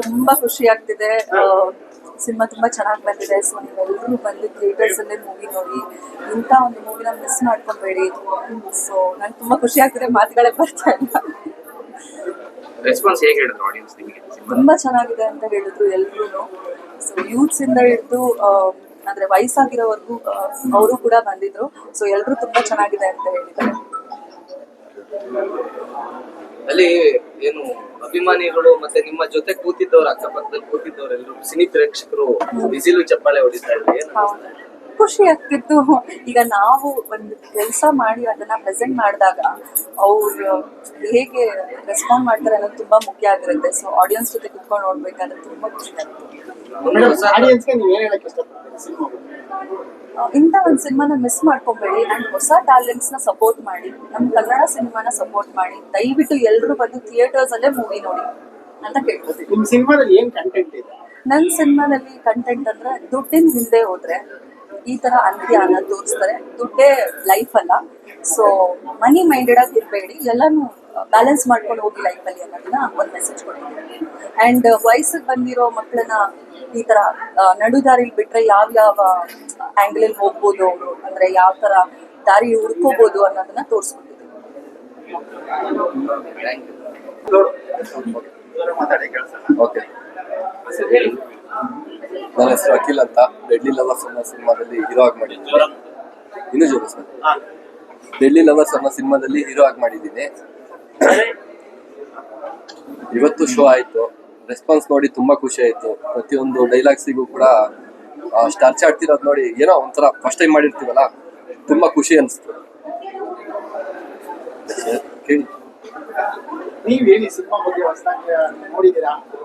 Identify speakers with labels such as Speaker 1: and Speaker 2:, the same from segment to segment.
Speaker 1: ತುಂಬಾ ಖುಷಿ ಆಗ್ತಿದೆ ಸಿನಿಮಾ ತುಂಬಾ ಚೆನ್ನಾಗಿ ಬಂದಿದೆ. ಸೊ ನೀವೆಲ್ಲರೂ ಬಂದು ಥಿಯೇಟರ್ಸ್ ಅಲ್ಲೇ ಮೂವಿ ನೋಡಿ ಇಂತ ಒಂದು ಮೂವಿನ ಮಿಸ್ ಮಾಡ್ಕೊಬೇಡಿ. ಸೊ ನಂಗೆ ತುಂಬಾ ಖುಷಿ ಆಗ್ತಿದೆ ಮಾತುಗಳೇ ಬರ್ತಾ ಇಲ್ಲ.
Speaker 2: ರೆಸ್ಪಾನ್ಸ್ ಹೇಗೆ ಹೇಳಿದ್ರು ಆಡಿಯನ್ಸ್ ನಿಮಗೆ?
Speaker 1: ತುಂಬಾ ಚೆನ್ನಾಗಿದೆ ಅಂತ ಹೇಳಿದ್ರು ಎಲ್ರು ಸೊ ಯೂತ್ಸ್ ಇಂದ ಹಿಡಿದು ಅಂದ್ರೆ ವಯಸ್ಸಾಗಿರೋವರೆಗೂ ಅವರು ಕೂಡ ಬಂದಿದ್ರು. ಸೊ ಎಲ್ರು ತುಂಬಾ ಚೆನ್ನಾಗಿದೆ ಅಂತ ಹೇಳಿದ್ದಾರೆ.
Speaker 2: ಅಲ್ಲಿ ಏನು ಅಭಿಮಾನಿಗಳು ಮತ್ತೆ ನಿಮ್ಮ ಜೊತೆ ಕೂತಿದ್ದವ್ರು ಅಕ್ಕಪಕ್ಕದಲ್ಲಿ ಕೂತಿದ್ದವರೆಲ್ಲರೂ ಸಿನಿ ಪ್ರೇಕ್ಷಕರು ಬಿಸಿಲು ಚಪ್ಪಾಳೆ ಹೊಡಿತಾ ಇದ್ರು ಏನು.
Speaker 1: ಖುಷಿ ಆಗ್ತಿತ್ತು. ಈಗ ನಾವು ಒಂದು ಕೆಲಸ ಮಾಡಿ ಅದನ್ನ ಪ್ರೆಸೆಂಟ್ ಮಾಡಿದಾಗ ಅವ್ರು ಹೇಗೆ ರೆಸ್ಪಾಂಡ್ ಮಾಡ್ತಾರೆ ಅನ್ನೋದು ತುಂಬಾ ಮುಖ್ಯ ಆಗಿರುತ್ತೆ. ಸೊ ಆಡಿಯನ್ಸ್ ಜೊತೆ ಕುತ್ಕೊಂಡು ನೋಡ್ಬೇಕಾದ್ರೆ ತುಂಬಾ ಖುಷಿ ಆಗ್ತದೆ
Speaker 3: ಆಡಿಯನ್ಸ್ಗೆ ನೀವು ಏನ್ ಹೇಳಕ್ ಇಷ್ಟಪಡ್ತೀರಿ? ಸಿನಿಮಾ
Speaker 1: ಆ, ಇಂಥ ಒಂದು ಸಿನಿಮಾನ ಮಿಸ್ ಮಾಡ್ಕೊಬೇಡಿ. ಅಂಡ್ ಹೊಸ ಟ್ಯಾಲೆಂಟ್ಸ್ನ ಸಪೋರ್ಟ್ ಮಾಡಿ ನಮ್ಮ ಕನ್ನಡ ಸಿನಿಮಾನ ಸಪೋರ್ಟ್ ಮಾಡಿ ದಯವಿಟ್ಟು ಎಲ್ಲರೂ ಬಂದು ಥಿಯೇಟರ್ಸ್ ಅಲ್ಲೇ ಮೂವಿ ನೋಡಿ ಅಂತ ಕೇಳ್ಕೊತೀನಿ
Speaker 3: ನಿಮ್ ಸಿನಿಮಾದಲ್ಲಿ ಏನ್ ಕಂಟೆಂಟ್ ಇದೆ?
Speaker 1: ನನ್ನ ಸಿನಿಮಾದಲ್ಲಿ ಕಂಟೆಂಟ್ ಅಂದ್ರೆ ದುಡ್ಡಿನ ಹಿಂದೆ ಹೋದ್ರೆ ಈ ತರ ಅನ್ನೋದು ತೋರಿಸ್ತಾರೆ. ದುಡ್ಡೇ ಲೈಫ್ ಅಲ್ಲ. ಸೊ ಮನಿ ಮೈಂಡೆಡ್ ಆಗಿ ಇರಬೇಡಿ. ಎಲ್ಲಾನು ಬ್ಯಾಲೆನ್ಸ್ ಮಾಡ್ಕೊಂಡು ಹೋಗಿ ಲೈಫ್ ಅಲ್ಲಿ ಅನ್ನೋದನ್ನ ಒಂದು ಮೆಸೇಜ್ ಕೊಡ್ತೀನಿ. ಅಂಡ್ ವಯಸ್ಸಿಗೆ ಬಂದಿರೋ ಮಕ್ಕಳನ್ನ ಈ ತರ ನಡುದಾರಿಲಿ ಬಿಟ್ರೆ ಯಾವ ಯಾವ ಆಂಗಲ್ ಹೋಗ್ಬೋದು ಅವರು? ಅಂದ್ರೆ ಯಾವ ತರ ದಾರಿ ಹುಡ್ಕೋಬಹುದು ಅನ್ನೋದನ್ನ ತೋರಿಸ್ಕೊಟ್ಟಿದ್ದೀನಿ
Speaker 4: ಓಕೆ ನನ್ನ ಹೆಸರು ಅಖಿಲ್ ಅಂತ. ಡೆಡ್ಲಿ ಲವರ್ಸ್ ಅನ್ನೋ ಸಿನಿಮಾದಲ್ಲಿ ಹೀರೋ ಆಗಿ ಮಾಡಿದ್ದೀನಿ. ಇನ್ನು ಜೋರು ಸರ್. ಡೆಡ್ಲಿ ಲವರ್ಸ್ ಅನ್ನೋ ಸಿನಿಮಾದಲ್ಲಿ ಹೀರೋ ಆಗಿ ಮಾಡಿದ್ದೀನಿ. ಇವತ್ತು ಶೋ ಆಯ್ತು. ರೆಸ್ಪಾನ್ಸ್ ನೋಡಿ ತುಂಬಾ ಖುಷಿ ಆಯ್ತು. ಪ್ರತಿಯೊಂದು ಡೈಲಾಗ್ಸಿಗೂ ಕೂಡ ಸ್ಟಾರ್ಚ್ ಆಡ್ತಿರೋದು ನೋಡಿ ಏನೋ ಒಂಥರ ಫಸ್ಟ್ ಟೈಮ್ ಮಾಡಿರ್ತೀವಲ್ಲ ತುಂಬಾ ಖುಷಿ ಅನಿಸ್ತು. ಕೇಳಿ.
Speaker 3: ಸಿನಿಮಾ ಬಗ್ಗೆ ಹೊಸದಾಗಿ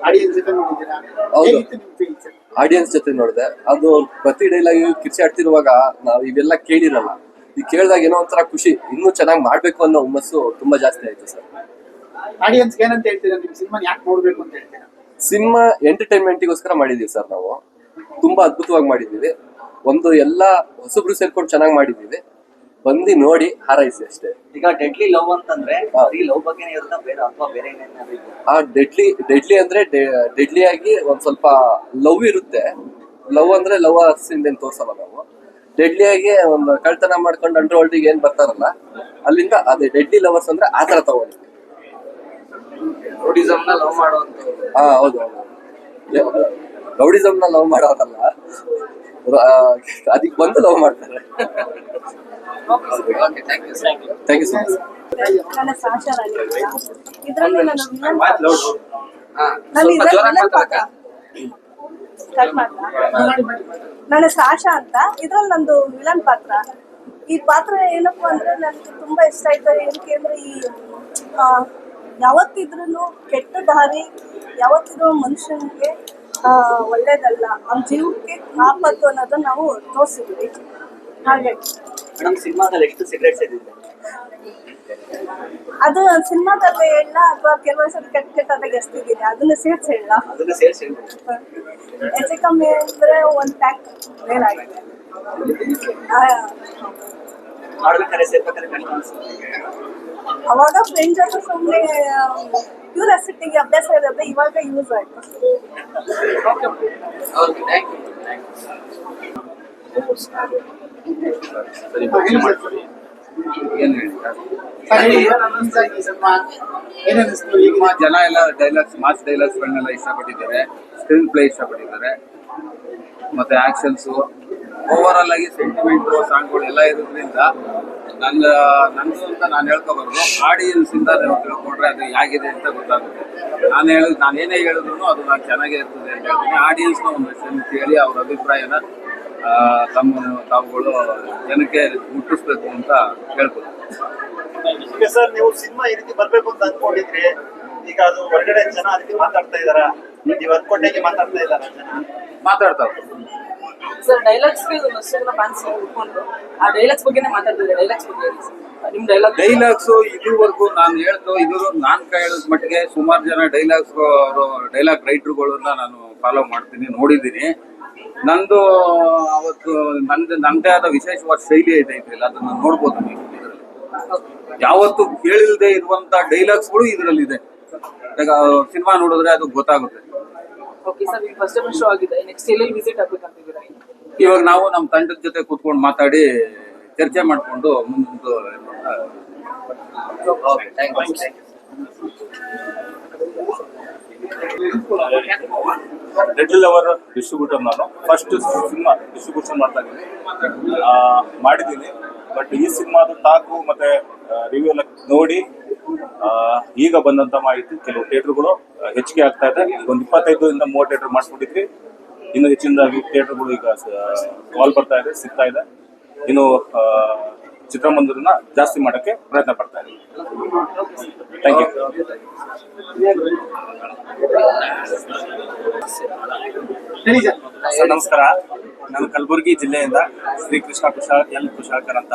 Speaker 3: ಆಡಿಯನ್ಸ್ ಜೊತೆ ನೋಡಿದೀರಾ
Speaker 4: ಹೌದು.
Speaker 3: ಹೇಗಿತ್ತು ನಿಮ್ ಫೀಲ್ಸ್
Speaker 4: ಆಡಿಯನ್ಸ್ ಜೊತೆ ನೋಡಿದೆ. ಅದು ಪ್ರತಿ ಡೈಲಾಗ್ ಕಿರ್ಚಾಡ್ತಿರುವಾಗ ನಾವು ಇವೆಲ್ಲ ಕೇಳಿರಲ್ಲ. ಈ ಕೇಳಿದಾಗ ಏನೋ ಒಂಥರ ಖುಷಿ. ಇನ್ನೂ ಚೆನ್ನಾಗಿ ಮಾಡ್ಬೇಕು ಅನ್ನೋ ಹುಮ್ಮಸ್ಸು ತುಂಬಾ ಜಾಸ್ತಿ ಆಯ್ತು ಸರ್.
Speaker 3: ಆಡಿಯನ್ಸ್ ಏನಂತ ಹೇಳ್ತೀರಾ? ನಿಮ್ ಸಿನಿಮಾ ಯಾಕೆ ನೋಡ್ಬೇಕು ಅಂತ ಹೇಳ್ತೀರಾ?
Speaker 4: ಸಿನಿಮಾ ಎಂಟರ್ಟೈನ್ಮೆಂಟಿಗೋಸ್ಕರ ಮಾಡಿದೀವಿ ಸರ್ ನಾವು. ತುಂಬಾ ಅದ್ಭುತವಾಗಿ ಮಾಡಿದೀವಿ. ಒಂದು ಎಲ್ಲ ಹೊಸಬ್ರು ಸೇರ್ಕೊಂಡು ಚೆನ್ನಾಗಿ ಮಾಡಿದೀವಿ. ಬಂದು ನೋಡಿ ಹಾರೈಸಿ ಅಷ್ಟೇ.
Speaker 5: ಈಗ ಡೆಡ್ಲಿ ಲವ್ ಅಂತಂದ್ರೆ. ಬರೀ ಲವ್ ಬಗ್ಗೆ ಇರುತ್ತಾ ಬೇರೆ ಅಥವಾ ಬೇರೆ ಏನೇನಾದ್ರು ಇದೆಯಾ?
Speaker 4: ಆ ಡೆಡ್ಲಿ ಡೆಡ್ಲಿ ಅಂದ್ರೆ ಡೆಡ್ಲಿ ಆಗಿ ಒಂದ್ ಸ್ವಲ್ಪ ಲವ್ ಇರುತ್ತೆ. ಲವ್ ಅಂದ್ರೆ ಲವ್ ಇಂದ ತೋರ್ಸಲ್ಲ ನಾವು. ಡೆಡ್ಲಿ ಆಗಿ ಒಂದು ಕಳ್ತನ ಮಾಡ್ಕೊಂಡು ಅಂಡರ್ ವರ್ಲ್ಡ್ ಏನ್ ಬರ್ತಾರಲ್ಲ ಅಲ್ಲಿಂದ ಅದೇ ಡೆಡ್ಲಿ ಲವರ್ಸ್ ಅಂದ್ರೆ ಆ ತರ
Speaker 2: ತಗೊಳ್ಳಿ. ರೋಡಿಸಮ್ನ ಲವ್ ಮಾಡುವಂತ
Speaker 4: ಹಾ ಹೌದು ರೌಡಿಸಮ್ನ ಲವ್ ಮಾಡೋದಲ್ಲ ಅದಕ್ಕೆ ಬಂದು ಲವ್ ಮಾಡ್ತಾರೆ.
Speaker 2: Thank you
Speaker 4: thank you so much
Speaker 6: ನನ್ನ ಸಾಶಾ. ಇದ್ರಲ್ಲಿ ನಾನು ವಿಲನ್ ಪಾತ್ರ.
Speaker 2: ಹಾ
Speaker 6: ನಾನು ಇದರಲ್ಲಿ ವಿಲನ್ ಪಾತ್ರ. ನನ್ನ ಸಾಶಾ ಅಂತ ಇದ್ರಲ್ಲಿ ನಂದು ವಿಲನ್ ಪಾತ್ರ ಈ ಪಾತ್ರ ಏನಪ್ಪಾ ಅಂದ್ರೆ ನನಗೆ ತುಂಬಾ ಇಷ್ಟ ಆಯ್ತು ಏನಕ್ಕೆ ಅಂದ್ರೆ ಈ ಆ, ಯಾವತ್ತಿದ್ರೂ ಕೆಟ್ಟ ದಾರಿ ಯಾವತ್ತಿದ್ರೂ ಮನುಷ್ಯನಿಗೆ ಆ, ಒಳ್ಳೇದಲ್ಲ ಅವ್ನ ಜೀವಕ್ಕೆ ಆಪತ್ತು ಅನ್ನೋದನ್ನ ನಾವು ತೋರಿಸಿದ್ವಿ ಹಾಗಾಗಿ
Speaker 5: ಮೇಡಮ್ ಸಿನಿಮಾದಲ್ಲಿ ಎಷ್ಟು
Speaker 6: ಅದು ಸಿನಿಮಾದಲ್ಲಿ ಹೇಳ ಅಥವಾ ಕೆಲವೊಂದ್ಸಲ ಕೆಟ್ಟ ಕೆಟ್ಟದಾಗ ಎಷ್ಟಿದ್ದೀನಿ ಅದನ್ನ ಸೇರ್ಸಿ ಹೇಳ
Speaker 5: ಅದನ್ನ ಸೇರಿಸಿ
Speaker 6: ಹೆಚ್ಚು ಕಮ್ಮಿ ಅಂದ್ರೆ ಒಂದ್ ಪ್ಯಾಕ್ ಮೇಲಾಗಿದೆ.
Speaker 5: ಮಾಡ್ಬೇಕಾದ್ರೆ ಸೇರ್ಬೇಕಾದ್ರೆ
Speaker 6: ಅವಾಗ ಫ್ರೆಂಡ್ ಜೊತೆ ಸುಮ್ಮನೆ ಕ್ಯೂರಿಯಾಸಿಟಿಗೆ ಅಭ್ಯಾಸ ಇರುತ್ತೆ ಇವಾಗ ಯೂಸ್ ಆಯ್ತು.
Speaker 2: ಓಕೆ ಥ್ಯಾಂಕ್ ಯು
Speaker 4: ಸರಿ
Speaker 2: ಏನ್
Speaker 7: ಜನ ಎಲ್ಲ ಡೈಲಾಗ್ಸ್ ಮಾಸ್ ಡೈಲಾಗ್ಸ್ಗಳನ್ನೆಲ್ಲ ಇಷ್ಟಪಟ್ಟಿದ್ದಾರೆ. ಸ್ಕ್ರೀನ್ ಪ್ಲೇ ಇಷ್ಟಪಟ್ಟಿದ್ದಾರೆ. ಮತ್ತೆ ಆಕ್ಷನ್ಸ್ ಓವರ್ ಆಲ್ ಆಗಿ ಸೆಂಟಿಮೆಂಟ್ ಸಾಂಗ್ಗಳು ಎಲ್ಲ ಇರೋದ್ರಿಂದ ನನ್ನ ನನ್ಸು ಅಂತ ನಾನು ಹೇಳ್ಕೋಬಾರ್ದು. ಆಡಿಯನ್ಸ್ ಇಂದ ನೀವು ತಿಳ್ಕೊಂಡ್ರೆ ಅದು ಹೇಗಿದೆ ಅಂತ ಗೊತ್ತಾಗುತ್ತೆ. ನಾನು ಹೇಳಿದ್ ನಾನು ಏನೇ ಹೇಳಿದ್ರು ಅದು ನಾನು ಚೆನ್ನಾಗೇ ಇರ್ತದೆ ಅಂತ ಹೇಳ್ತೀನಿ. ಆಡಿಯನ್ಸ್ನ ಒಂದು ಹೇಳಿ ಕೇಳಿ ಅವ್ರ ಅಭಿಪ್ರಾಯನ ತಮ್ಮ ತಾವುಗಳು ಜನಕ್ಕೆ ಮುಟ್ಟಿಸ್ಬೇಕು ಅಂತ ಹೇಳ್ಬೋದು.
Speaker 8: ಈಗ ಸರ್ ನೀವು ಸಿನಿಮಾ ಈ ರೀತಿ ಬರ್ಬೇಕು ಅಂತ ಅನ್ಕೊಂಡಿದ್ರಿ ಈಗ ಅದು ಹೊರಗಡೆ ಜನ ಅದಕ್ಕೆ ಮಾತಾಡ್ತಾ ಇದಾರ ನೀವು ಅನ್ಕೊಂಡಾಗೆ ಮಾತಾಡ್ತಾ ಇದಾರ ಜನ?
Speaker 7: ಮಾತಾಡ್ತಾರೆ
Speaker 9: ಸರ್ ಡೈಲಾಗ್ಸ್ ಫ್ಯಾನ್ಸ್ ಉಟ್ಕೊಂಡು ಆ ಡೈಲಾಗ್ಸ್ ಬಗ್ಗೆನೇ ಮಾತಾಡ್ತಿದ್ದಾರೆ ಡೈಲಾಗ್ಸ್ ಬಗ್ಗೆ. ನಿಮ್ ಡೈಲಾಗ್
Speaker 7: ಡೈಲಾಗ್ಸ್ ಇದುವರೆಗೂ ನಾನು ಹೇಳ್ದು ಇದು ನಾನ್ ಹೇಳಿದ ಮಟ್ಟಿಗೆ ಸುಮಾರು ಜನ ಡೈಲಾಗ್ಸ್ ಅವರು ಡೈಲಾಗ್ ರೈಟರ್ಗಳನ್ನ ನಾನು ಫಾಲೋ ಮಾಡ್ತೀನಿ ನೋಡಿದ್ದೀನಿ. ನಂದು ಅವತ್ತು ನಂದು ನಂದೇ ಆದ ವಿಶೇಷವಾದ ಶೈಲಿ ಐತೆ ಇದ್ರಲ್ಲಿ ಅದನ್ನ ನೋಡ್ಬೋದು ನೀವು ಇದರಲ್ಲಿ. ಯಾವತ್ತು ಕೇಳಿಲ್ದೆ ಇರುವಂತ ಡೈಲಾಗ್ಸ್ಗಳು ಇದರಲ್ಲಿದೆ. ಈಗ ಸಿನಿಮಾ ನೋಡಿದ್ರೆ ಅದು ಗೊತ್ತಾಗುತ್ತೆ.
Speaker 9: ಓಕೆ ಸರ್ ಈಗ ಫಸ್ಟ್ ಟೈಮ್ ಶೋ ಆಗಿದೆ. ನೆಕ್ಸ್ಟ್ ಎಲ್ಲೆಲ್ಲಿ ವಿಸಿಟ್ ಆಗ್ಬೇಕಂತಿದ್ದೀರಾ?
Speaker 7: ಇವಾಗ ನಾವು ನಮ್ಮ ತಂಡದ ಜೊತೆ ಕೂತ್ಕೊಂಡು ಮಾತಾಡಿ ಚರ್ಚೆ ಮಾಡಿಕೊಂಡು ಮುಂದೊಂದು
Speaker 2: ಓಕೆ ಥ್ಯಾಂಕ್ ಯು
Speaker 10: ಡೆಡ್ಲಿ ಅವರ್ ಡಿಸ್ಟ್ರಿಬ್ಯೂಟರ್ ನಾನು. ಫಸ್ಟ್ ಸಿನಿಮಾ ಡಿಸ್ಟ್ರಿಬ್ಯೂಷನ್ ಮಾಡ್ತಾ ಇದ್ದೀನಿ. ಮಾಡಿದ್ದೀನಿ. ಬಟ್ ಈ ಸಿನಿಮಾದ ಟಾಕು ಮತ್ತೆ ರಿವ್ಯೂ ಎಲ್ಲ ನೋಡಿ ಈಗ ಬಂದಂತ ಮಾಹಿತಿ ಕೆಲವು ಥಿಯೇಟರ್ಗಳು ಹೆಚ್ಚಿಗೆ ಆಗ್ತಾ ಇದೆ. ಒಂದು ಇಪ್ಪತ್ತೈದು ಇಂದ ಮೂವತ್ತು ಥಿಯೇಟರ್ ಮಾಡಿಸ್ಬಿಟ್ಟಿದ್ವಿ. ಇನ್ನು ಹೆಚ್ಚಿನದಾಗಿ ಥಿಯೇಟರ್ಗಳು ಈಗ ಕಾಲ್ ಬರ್ತಾ ಇದೆ, ಸಿಗ್ತಾ ಇದೆ. ಇನ್ನು ಚಿತ್ರಮಂದಿರನ ಜಾಸ್ತಿ ಮಾಡೋಕ್ಕೆ ಪ್ರಯತ್ನ ಪಡ್ತಾ ಇದ್ದೀವಿ
Speaker 3: ಸರ್,
Speaker 10: ನಮಸ್ಕಾರ. ನಾನು ಕಲಬುರಗಿ ಜಿಲ್ಲೆಯಿಂದ ಶ್ರೀ ಕೃಷ್ಣ ಕುಶಾಲ್, ಎಲ್ ಕುಶಾಲ್ಕರ್ ಅಂತ.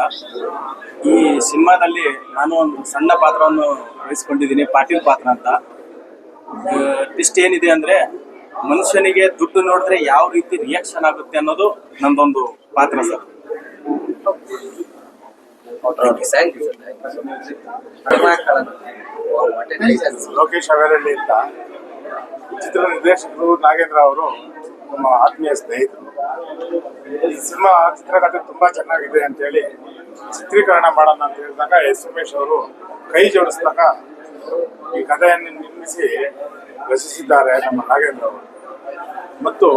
Speaker 10: ಈ ಸಿನಿಮಾದಲ್ಲಿ ನಾನು ಒಂದು ಸಣ್ಣ ಪಾತ್ರವನ್ನು ವಹಿಸ್ಕೊಂಡಿದ್ದೀನಿ, ಪಾಟೀಲ್ ಪಾತ್ರ ಅಂತ. ಟಿಸ್ಟ್ ಏನಿದೆ ಅಂದ್ರೆ ಮನುಷ್ಯನಿಗೆ ದುಡ್ಡು ನೋಡಿದ್ರೆ ಯಾವ ರೀತಿ ರಿಯಾಕ್ಷನ್ ಆಗುತ್ತೆ ಅನ್ನೋದು ನಂದೊಂದು ಪಾತ್ರ ಸರ್. ಲೋಕೇಶ್ ಅವೇರಳ್ಳಿ ಅಂತ ಚಿತ್ರ ನಿರ್ದೇಶಕರು ನಾಗೇಂದ್ರ ಅವರು ನಮ್ಮ ಆತ್ಮೀಯ ಸ್ನೇಹಿತರು. ಈ ಸಿನಿಮಾ ಚಿತ್ರಕಥೆ ತುಂಬಾ ಚೆನ್ನಾಗಿದೆ ಅಂತ ಹೇಳಿ ಚಿತ್ರೀಕರಣ ಮಾಡೋಣ ಅಂತ ಹೇಳಿದಾಗ ಎಸ್ ಉಮೇಶ್ ಅವರು ಕೈ ಜೋಡಿಸಿದಾಗ ಈ ಕಥೆಯನ್ನು ನಿರ್ಮಿಸಿ ರಚಿಸಿದ್ದಾರೆ ನಮ್ಮ ನಾಗೇಂದ್ರ ಅವರು. ಮತ್ತು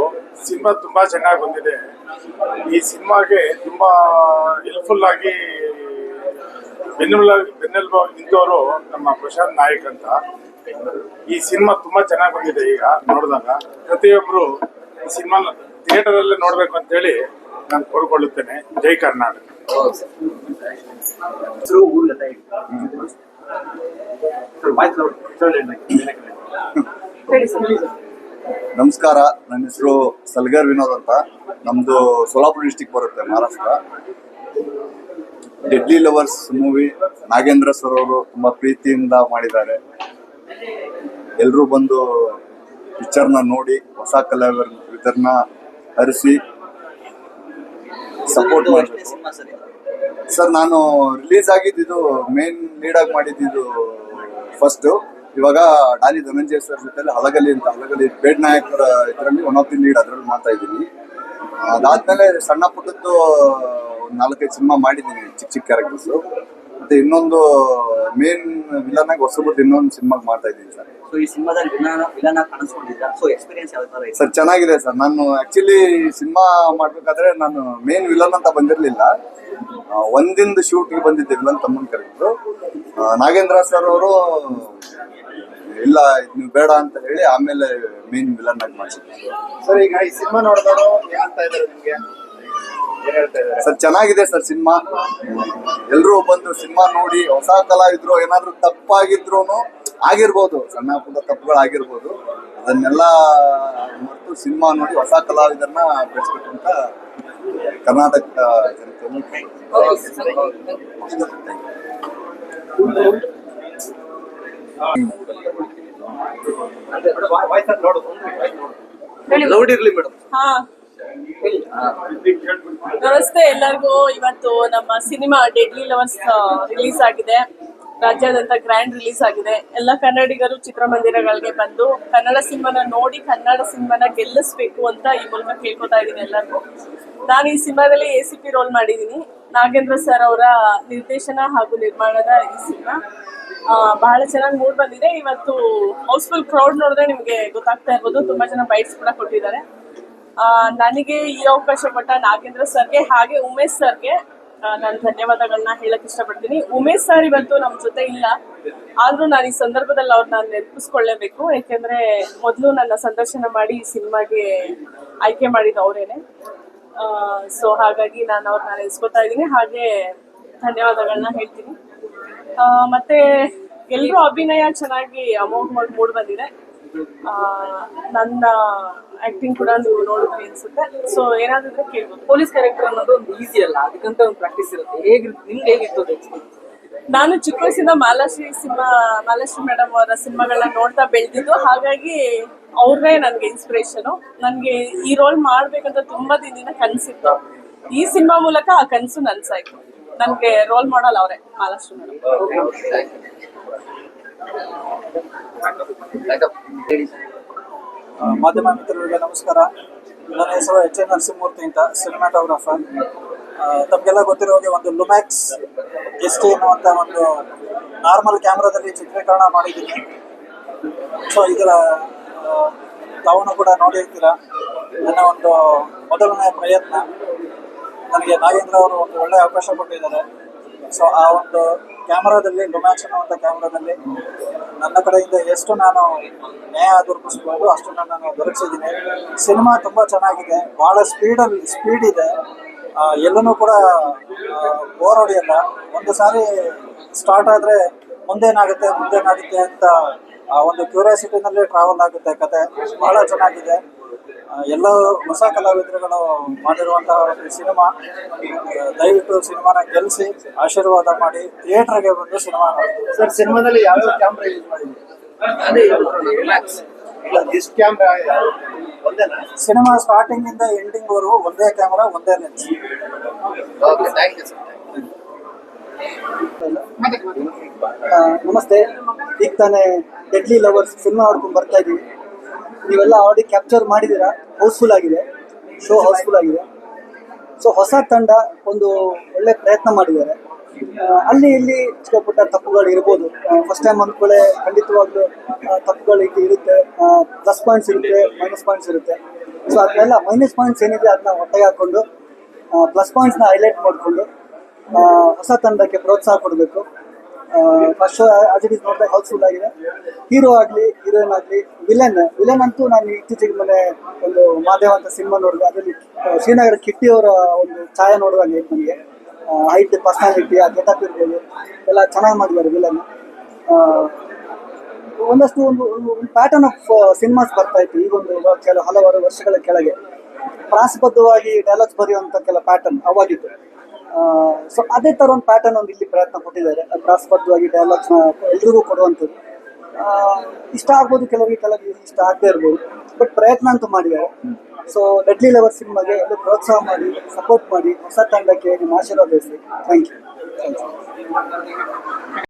Speaker 10: ಸಿನಿಮಾ ತುಂಬಾ ಚೆನ್ನಾಗಿ ಬಂದಿದೆ. ಈ ಸಿನಿಮಾಗೆ ತುಂಬಾ ಹೆಲ್ಪ್ಫುಲ್ ಆಗಿ ಬೆನ್ನೆಲುಬು ಬೆನ್ನೆಲುಬಾಗಿ ನಿಂತವರು ನಮ್ಮ ಪ್ರಶಾಂತ್ ನಾಯಕ್ ಅಂತ. ಈ ಸಿನಿಮಾ ತುಂಬಾ ಚೆನ್ನಾಗಿ ಬಂದಿದೆ ಈಗ ನೋಡಿದಾಗ. ಪ್ರತಿಯೊಬ್ಬರು ಈ ಸಿನಿಮಾ ಥಿಯೇಟರ್ ಅಲ್ಲೇ ನೋಡ್ಬೇಕು ಅಂತ ಹೇಳಿ ನಾನು ಕೋರ್ಕೊಳ್ಳುತ್ತೇನೆ. ಜೈ ಕರ್ನಾಟಕ.
Speaker 11: ನಮಸ್ಕಾರ, ನನ್ನ ಹೆಸರು ಸಲ್ಗರ್ ವಿನೋದ್ ಅಂತ. ನಮ್ದು ಸೋಲಾಪುರ ಡಿಸ್ಟಿಕ್ ಬರುತ್ತೆ, Maharashtra. Deadly lovers movie Nagendra sir ಅವರು ತುಂಬಾ ಪ್ರೀತಿಯಿಂದ ಮಾಡಿದ್ದಾರೆ. ಎಲ್ಲರೂ ಬಂದು ಪಿಕ್ಚರ್ನ ನೋಡಿ ಹೊಸ ಕಲಾವಿದರನ್ನ ಹರಿಸಿ ಸಪೋರ್ಟ್ ಮಾಡಬೇಕು.
Speaker 5: ಸರ್
Speaker 11: ನಾನು ರಿಲೀಸ್ ಆಗಿದ್ದು ಮೇನ್ ಲೀಡ್ ಆಗಿ ಮಾಡಿದ್ದು ಫಸ್ಟ್ ಇವಾಗ ಡಾಲಿ ಧನಂಜಯ ಸರ್ ಜೊತೆ ಹಲಗಲಿ ಅಂತ ಹಲಗಲಿ ಬೇಡ್ ನಾಯಕರ ಇದರಲ್ಲಿ ಒನ್ ಆಫ್ ದಿ ಲೀಡ್ ಅದರಲ್ಲಿ ಮಾಡ್ತಾ ಇದ್ದೀನಿ. ಅದಾದ್ಮೇಲೆ ಸಣ್ಣ ಪುಟ್ಟದ್ದು ನಾಲ್ಕೈದು ಸಿನಿಮಾ ಮಾಡಿದ್ದೀನಿ ಚಿಕ್ಕ ಚಿಕ್ಕ ಕ್ಯಾರೆಕ್ಟರ್ಸ್ ಮತ್ತೆ ಇನ್ನೊಂದು ಮೇನ್ ವಿಲನ್ ಆಗಿ ಹೊಸಬದ್ದು ಇನ್ನೊಂದು ಸಿನಿಮಾ ಮಾಡ್ತಾ ಇದ್ದೀನಿ ಸರ್.
Speaker 5: ಸೊ ಈ ಸಿನಿಮಾದಲ್ಲಿ ವಿಲನ ವಿಲನ ಕಾಣಿಸ್ಕೊಂಡಿದ್ದ ಸೊ ಎಕ್ಸ್ಪೀರಿಯನ್ಸ್ ಯಾವ ತರ ಇದೆ?
Speaker 11: ಸರ್ ಚೆನ್ನಾಗಿದೆ ಸರ್. ನಾನು ಆಕ್ಚುಲಿ ಸಿನಿಮಾ ಮಾಡ್ಬೇಕಾದ್ರೆ ನಾನು ಮೇನ್ ವಿಲನ್ ಅಂತ ಬಂದಿರಲಿಲ್ಲ. ಒಂದಿಂದು ಶೂಟ್ಗೆ ಬಂದಿದ್ದೆ ವಿಲನ್ ತಮ್ಮನ್ ಕರೆಕ್ಟ್ರು ನಾಗೇಂದ್ರ ಸರ್ ಅವರು ಇಲ್ಲ ಇದು ನೀವು ಬೇಡ ಅಂತ ಹೇಳಿ ಆಮೇಲೆ ಮೇನ್ ವಿಲನ್ ಆಗಿ ಮಾಡಿಸಿದ್ರು.
Speaker 3: ಸರ್ ಈಗ ಈ ಸಿನಿಮಾ ನೋಡಿದವರು ಏನಂತ ಇದ್ದಾರೆ ನಿಮ್ಗೆ?
Speaker 11: ಸರ್ ಚೆನ್ನಾಗಿದೆ ಸರ್ ಸಿನಿಮಾ. ಎಲ್ಲರೂ ಬಂದು ಸಿನಿಮಾ ನೋಡಿ ಹೊಸ ಕಲಾವಿದ್ರು ಏನಾದ್ರು ತಪ್ಪಾಗಿದ್ರು ಆಗಿರ್ಬೋದು ಸಣ್ಣ ಪುಟ್ಟ ತಪ್ಪುಗಳಾಗಿರ್ಬೋದು. ಅದನ್ನೆಲ್ಲ ಮರೆತು ಸಿನಿಮಾ ನೋಡಿ ಹೊಸ ಕಲಾವಿದರನ್ನ ಬೆಳೆಸ್ಬೇಕು ಅಂತ ಕರ್ನಾಟಕ ಜನತೆಯನ್ನು
Speaker 2: ನೋಡಿರ್ಲಿ ಮೇಡಮ್.
Speaker 12: ನಮಸ್ತೆ ಎಲ್ಲರಿಗೂ. ಇವತ್ತು ನಮ್ಮ ಸಿನಿಮಾ ಡೆಡ್ಲಿ ಲವರ್ಸ್ ರಿಲೀಸ್ ಆಗಿದೆ. ರಾಜ್ಯಾದ್ಯಂತ ಗ್ರ್ಯಾಂಡ್ ರಿಲೀಸ್ ಆಗಿದೆ. ಎಲ್ಲ ಕನ್ನಡಿಗರು ಚಿತ್ರಮಂದಿರಗಳಿಗೆ ಬಂದು ಕನ್ನಡ ಸಿನಿಮಾನ ನೋಡಿ, ಕನ್ನಡ ಸಿನಿಮಾನ ಗೆಲ್ಲಿಸ್ಬೇಕು ಅಂತ ಈ ಮೂಲಕ ಕೇಳ್ಕೊತಾ ಇದ್ದೀನಿ ಎಲ್ಲರಿಗೂ. ನಾನು ಈ ಸಿನಿಮಾದಲ್ಲಿ ಎ ಸಿ ಪಿ ರೋಲ್ ಮಾಡಿದ್ದೀನಿ. ನಾಗೇಂದ್ರ ಸರ್ ಅವರ ನಿರ್ದೇಶನ ಹಾಗೂ ನಿರ್ಮಾಣದ ಈ ಸಿನಿಮಾ. ಬಹಳ ಚೆನ್ನಾಗಿ ಮೂಡ್ ಬಂದಿದೆ. ಇವತ್ತು ಹೌಸ್ಫುಲ್ ಕ್ರೌಡ್ ನೋಡಿದ್ರೆ ನಿಮಗೆ ಗೊತ್ತಾಗ್ತಾ ಇರ್ಬೋದು. ತುಂಬಾ ಜನ ಬೈಟ್ಸ್ ಕೂಡ ಕೊಟ್ಟಿದ್ದಾರೆ. ನನಗೆ ಈ ಅವಕಾಶ ಕೊಟ್ಟ ನಾಗೇಂದ್ರ ಸರ್ಗೆ ಹಾಗೆ ಉಮೇಶ್ ಸರ್ಗೆ ನಾನು ಧನ್ಯವಾದಗಳನ್ನ ಹೇಳಕ್ ಇಷ್ಟಪಡ್ತೀನಿ. ಉಮೇಶ್ ಸರ್ ಇವತ್ತು ನಮ್ಮ ಜೊತೆ ಇಲ್ಲ. ಆದ್ರೂ ನಾನು ಈ ಸಂದರ್ಭದಲ್ಲಿ ಅವ್ರನ್ನ ನೆನಪಿಸ್ಕೊಳ್ಳೇಬೇಕು. ಯಾಕೆಂದ್ರೆ ಮೊದಲು ನನ್ನ ಸಂದರ್ಶನ ಮಾಡಿ ಈ ಸಿನಿಮಾಗೆ ಆಯ್ಕೆ ಮಾಡಿದ ಅವರೇನೆ. ಸೊ ಹಾಗಾಗಿ ನಾನು ಅವ್ರನ್ನ ನೆನೆಸ್ಕೊತಾ ಇದ್ದೀನಿ. ಹಾಗೆ ಧನ್ಯವಾದಗಳನ್ನ ಹೇಳ್ತೀನಿ. ಮತ್ತೆ ಎಲ್ಲರೂ ಅಭಿನಯ ಚೆನ್ನಾಗಿ ಅಮೋಘವಾಗಿ ಮೂಡ್ ಬಂದಿದೆ. ಆ, ನನ್ನ ಆಕ್ಟಿಂಗ್ ಕೂಡ ನೀವು ನೋಡಿದ್ರಿ ಅನ್ಸುತ್ತೆ. ಸೊ ಏನಾದ್ರು ಕೇಳ್ಬೋದು.
Speaker 9: ಪೊಲೀಸ್ ಕ್ಯಾರೆಕ್ಟರ್ ಅನ್ನೋದು ಒಂದು ಈಸಿ ಅಲ್ಲ. ಅದಕ್ಕಂತ ಒಂದು ಪ್ರಾಕ್ಟೀಸ್ ಇರುತ್ತೆ. ಹೇಗಿರುತ್ತೆ ನಿಮ್ಗೆ ಹೇಗಿತ್ತು
Speaker 12: ನಾನು ಚಿಕ್ಕ ವಯಸ್ಸಿಂದ ಮಾಲಾಶ್ರೀ ಸಿನಿಮಾ, ಮಾಲಾಶ್ರೀ ಮೇಡಮ್ ಅವರ ಸಿನಿಮಾಗಳನ್ನ ನೋಡ್ತಾ ಬೆಳೆದಿದ್ದು. ಹಾಗಾಗಿ ಅವ್ರೇ ನನಗೆ ಇನ್ಸ್ಪಿರೇಷನು ನನಗೆ ಈ ರೋಲ್ ಮಾಡ್ಬೇಕಂತ ತುಂಬಾ ದಿನದಿಂದ ಕನಸಿತ್ತು. ಈ ಸಿನಿಮಾ ಮೂಲಕ ಆ ಕನಸು ನನ್ಸಾಯ್ತು. ನನಗೆ ರೋಲ್ ಮಾಡಲ್ ಅವರೇ, ಮಾಲಾಶ್ರೀ ಮೇಡಮ್
Speaker 13: ಮಾಧ್ಯಮ ಮಿತ್ರರಿಗೆ ನಮಸ್ಕಾರ. ನನ್ನ ಹೆಸರು ಎಚ್ ಎನ್ ನರಸಿಂಹಮೂರ್ತಿ ಅಂತ ಸಿನಿಮಾಟೋಗ್ರಾಫರ್ ತಮಗೆಲ್ಲ ಗೊತ್ತಿರೋ ಹಾಗೆ ಒಂದು ಲುಮ್ಯಾಕ್ಸ್ ಎಸ್ ಟಿ ಅನ್ನುವಂಥ ಒಂದು ನಾರ್ಮಲ್ ಕ್ಯಾಮ್ರಾದಲ್ಲಿ ಚಿತ್ರೀಕರಣ ಮಾಡಿದ್ದೀನಿ. ಸೊ ಇದರ ಆ, ತಾವು ಕೂಡ ನೋಡಿರ್ತೀರ? ನನ್ನ ಒಂದು ಮೊದಲನೇ ಪ್ರಯತ್ನ. ನನಗೆ ನಾಗೇಂದ್ರ ಅವರು ಒಂದು ಒಳ್ಳೆ ಅವಕಾಶ ಕೊಟ್ಟಿದ್ದಾರೆ. ಸೊ ಆ ಒಂದು ಕ್ಯಾಮರಾದಲ್ಲಿ ಲುಮ್ಯಾಕ್ಸ್ ಅನ್ನುವಂಥ ಕ್ಯಾಮ್ರಾದಲ್ಲಿ ನನ್ನ ಕಡೆಯಿಂದ ಎಷ್ಟು ನಾನು ನ್ಯಾಯ ದೊರಕಿಸ್ಬೋದು, ಅಷ್ಟು ನಾನು ದೊರಕಿಸಿದ್ದೀನಿ ಸಿನಿಮಾ ತುಂಬ ಚೆನ್ನಾಗಿದೆ ಭಾಳ ಸ್ಪೀಡಲ್ಲಿ, ಸ್ಪೀಡ್ ಇದೆ. ಎಲ್ಲೂ ಎಲ್ಲನೂ ಕೂಡ ಬೋರ್ ಹೊಡೆಯಲ್ಲ. ಒಂದು ಸಾರಿ ಸ್ಟಾರ್ಟ್ ಆದರೆ ಮುಂದೇನಾಗುತ್ತೆ ಮುಂದೇನಾಗುತ್ತೆ ಅಂತ ಒಂದು ಕ್ಯೂರಿಯಾಸಿಟಿನಲ್ಲಿ ಟ್ರಾವೆಲ್ ಆಗುತ್ತೆ ಕತೆ. ಭಾಳ ಚೆನ್ನಾಗಿದೆ. ಎಲ್ಲ ಹೊಸ ಕಲಾವಿದರುಗಳು ಮಾಡಿರುವಂತಹ ಒಂದು ಸಿನಿಮಾ ದಯವಿಟ್ಟು ಸಿನಿಮಾನ ಗೆಲ್ಲಿಸಿ ಆಶೀರ್ವಾದ ಮಾಡಿ ಥಿಯೇಟರ್ಗೆ ಬಂದು ಸಿನಿಮಾ ನೋಡಿ
Speaker 3: ಸರ್ ಸಿನಿಮಾದಲ್ಲಿ ಯಾವ್ಯಾವ ಕ್ಯಾಮ್ರಾ ಯೂಸ್ ಮಾಡಿದ್ರು
Speaker 2: ಅದೇ ರಿಲ್ಯಾಕ್ಸ್
Speaker 3: ಇಲ್ಲ ಎಷ್ಟು ಕ್ಯಾಮ್ರಾ ಒಂದೇನಾ?
Speaker 13: ಸಿನಿಮಾ ಸ್ಟಾರ್ಟಿಂಗ್ ಇಂದ ಎಂಡಿಂಗ್ ವರೆಗೂ ಒಂದೇ ಕ್ಯಾಮರಾ ಒಂದೇ lens
Speaker 2: okay thank you sir
Speaker 14: ಆ, ನಮಸ್ತೆ. ಈಗ ತಾನೇ ಡೆಡ್ಲಿ ಲವರ್ಸ್ ಸಿನಿಮಾ ಆಡ್ಕೊಂಡು ಬರ್ತಾ ಇದ್ದೀವಿ ನೀವೆಲ್ಲ ಆಲ್ರೆಡಿ ಕ್ಯಾಪ್ಚರ್ ಮಾಡಿದ್ದೀರಾ? ಹೌಸ್ಫುಲ್ ಆಗಿದೆ. ಶೋ ಹೌಸ್ಫುಲ್ ಆಗಿದೆ. ಸೊ ಹೊಸ ತಂಡ ಒಂದು ಒಳ್ಳೆ ಪ್ರಯತ್ನ ಮಾಡಿದ್ದಾರೆ. ಅಲ್ಲಿ ಇಲ್ಲಿ ಚಿಕ್ಕ ತಪ್ಪುಗಳು ಇರ್ಬೋದು. ಫಸ್ಟ್ ಟೈಮ್ ಅಂದ್ಕೊಳ್ಳೆ ಖಂಡಿತವಾಗ್ಲೂ ತಪ್ಪುಗಳು ಇರುತ್ತೆ. ಪ್ಲಸ್ ಪಾಯಿಂಟ್ಸ್ ಇರುತ್ತೆ ಮೈನಸ್ ಪಾಯಿಂಟ್ಸ್ ಇರುತ್ತೆ. ಸೊ ಅದನ್ನೆಲ್ಲ ಮೈನಸ್ ಪಾಯಿಂಟ್ಸ್ ಏನಿದೆ ಅದನ್ನ ಒಟ್ಟಿಗೆ ಹಾಕೊಂಡು ಪ್ಲಸ್ ಪಾಯಿಂಟ್ಸ್ನ ಹೈಲೈಟ್ ಮಾಡಿಕೊಂಡು ಹೊಸ ತಂಡಕ್ಕೆ ಪ್ರೋತ್ಸಾಹ ಕೊಡಬೇಕು. ಫಸ್ಟ್ ಇಟ್ ಇಸ್ ನೋಡಿದಾಗ ಹೌಸ್ಫುಲ್ ಆಗಿದೆ. ಹೀರೋ ಆಗಲಿ ಹೀರೋಯಿನ್ ಆಗಲಿ ವಿಲನ್ ವಿಲನ್ ಅಂತೂ ನಾನು ಇತ್ತೀಚೆಗೆ ಮೊನ್ನೆ ಒಂದು ಮಾದೇವ ಅಂತ ಸಿನಿಮಾ ನೋಡಿದೆ. ಅದರಲ್ಲಿ ಶ್ರೀನಗರ ಕಿಟ್ಟಿ ಅವರ ಒಂದು ಛಾಯೆ ನೋಡುವಾಗ ಐತೆ ನನಗೆ ಹೈಟ್ ಪರ್ಸ್ನಾಲಿಟಿ ಆ ಗೆಟಪ್ ಇರ್ಬೋದು, ಎಲ್ಲ ಚೆನ್ನಾಗಿ ಮಾಡಿದ್ದಾರೆ ವಿಲನ್ ಒಂದಷ್ಟು ಒಂದು ಪ್ಯಾಟರ್ನ್ ಆಫ್ ಸಿನಿಮಾಸ್ ಬರ್ತಾ ಇತ್ತು. ಈಗ ಒಂದು ಕೆಲವು ಹಲವಾರು ವರ್ಷಗಳ ಕೆಳಗೆ. ಪ್ರಾಸಬದ್ಧವಾಗಿ ಡೈಲಾಗ್ಸ್ ಬರೆಯುವಂಥ ಕೆಲ ಪ್ಯಾಟರ್ನ್ ಅವಾಗಿತ್ತು. ಸೊ ಅದೇ ಥರ ಒಂದು ಪ್ಯಾಟರ್ನ್ ಒಂದು ಇಲ್ಲಿ ಪ್ರಯತ್ನ ಕೊಟ್ಟಿದ್ದಾರೆ. ಪ್ರಾಸ್ಪದವಾಗಿ ಡೈಲಾಗ್ಸ್ನ ಎಲ್ರಿಗೂ ಕೊಡುವಂಥದ್ದು. ಇಷ್ಟ ಆಗ್ಬೋದು ಕೆಲವರಿಗೆ ಕೆಲವರಿಗೆ ಇಷ್ಟ ಆಗದೆ ಇರ್ಬೋದು. ಬಟ್ ಪ್ರಯತ್ನ ಅಂತೂ ಮಾಡಿದ್ದಾರೆ. ಸೊ ಡೆಡ್ಲಿ ಲವರ್ ಸಿನಿಮಾಗೆ ಎಲ್ಲರೂ ಪ್ರೋತ್ಸಾಹ ಮಾಡಿ ಸಪೋರ್ಟ್ ಮಾಡಿ, ಹೊಸ ತಂಡಕ್ಕೆ ನಿಮ್ಮ ಆಶೀರ್ವಾದ ಥ್ಯಾಂಕ್ ಯು ಥ್ಯಾಂಕ್ ಯು